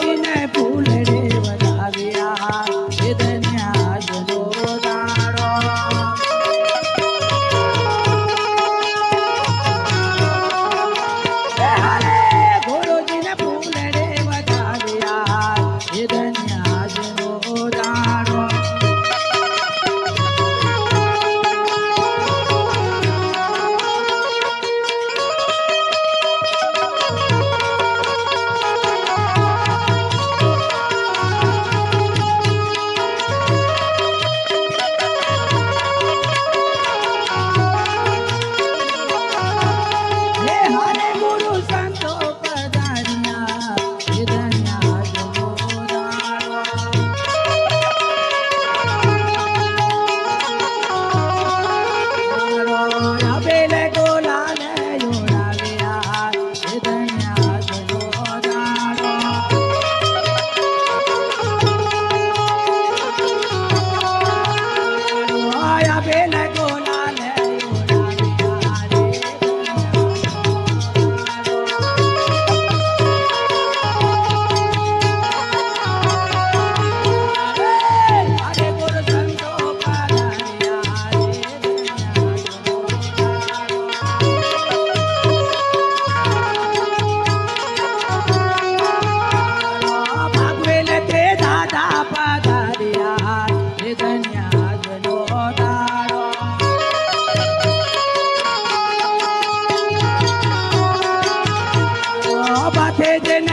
দিনে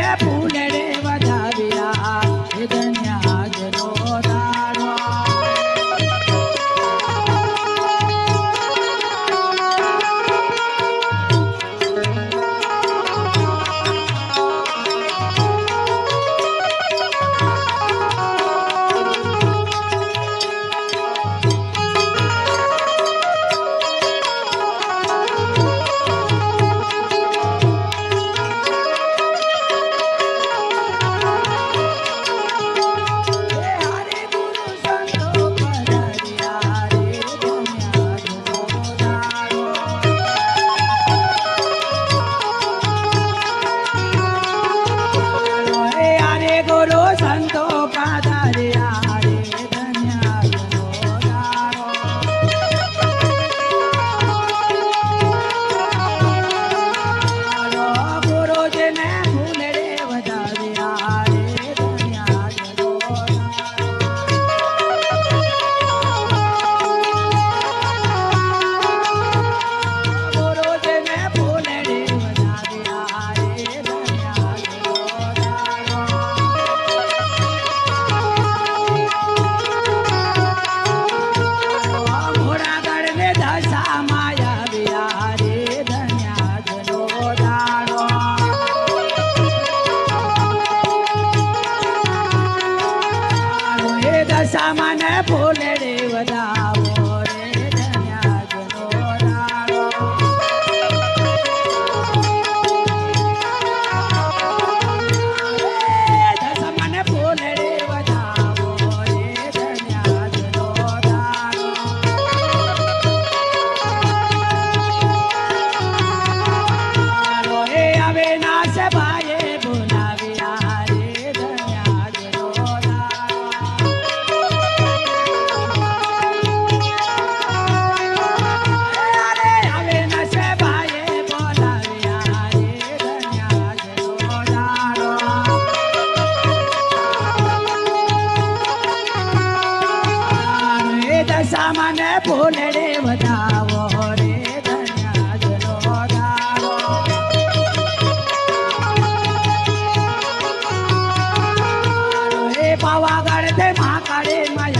पूरा 'Cause I'm samane સામાન ભૂલડે બતાવો રે પાવાગઢ મહાકાળે માયા